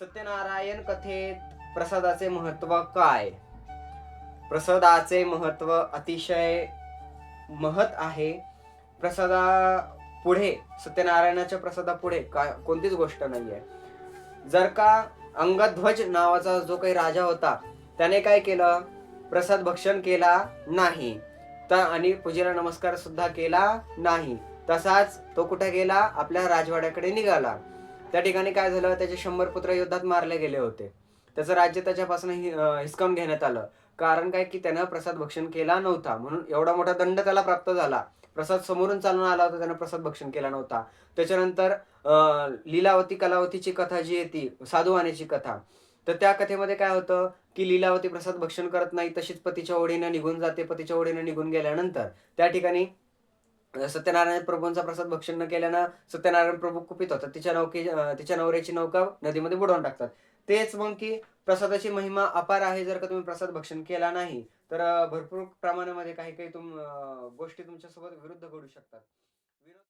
सत्यनारायण कथेत प्रसादाचे महत्त्व काय? प्रसादाचे महत्त्व अतिशय महत आहे. प्रसादा पुढे सत्यनारायणाच्या प्रसादापुढे काय कोणतीच गोष्ट नाही आहे जर का अंगध्वज नावाचा जो काही राजा होता त्याने काय केलं? प्रसाद भक्षण केला नाही. तर आणि पूजेला नमस्कार सुद्धा केला नाही. तसाच तो कुठे गेला? आपल्या राजवाड्याकडे निघाला. त्या ठिकाणी काय झालं त्याचे शंभर पुत्र युद्धात मारले गेले होते. त्याचं राज्य त्याच्यापासून हिसकावून घेण्यात आलं. कारण काय? की त्यानं प्रसाद भक्षण केला नव्हता. म्हणून एवढा मोठा दंड त्याला प्राप्त झाला. प्रसाद समोरून चालून आला होता त्यानं प्रसाद भक्षण केला नव्हता. त्याच्यानंतर लीलावती कलावतीची कथा जी आहे ती साधुवाण्याची कथा. तर त्या कथेमध्ये काय होतं? की लीलावती प्रसाद भक्षण करत नाही तशीच पतीच्या ओढीनं निघून जाते. पतीच्या ओढीनं निघून गेल्यानंतर त्या ठिकाणी म्हणजे सत्यनारायण प्रभूंचा प्रसाद भक्षण न केल्यानं सत्यनारायण प्रभू कुपित होतात. तिच्या नौके तिच्या नवऱ्याची नौका नदीमध्ये बुडवून टाकतात. तेच मग की प्रसादाची महिमा अपार आहे जर का तुम्ही प्रसाद भक्षण केला नाही तर भरपूर प्रमाणामध्ये काही काही तुम गोष्टी तुमच्यासोबत विरुद्ध घडू शकतात.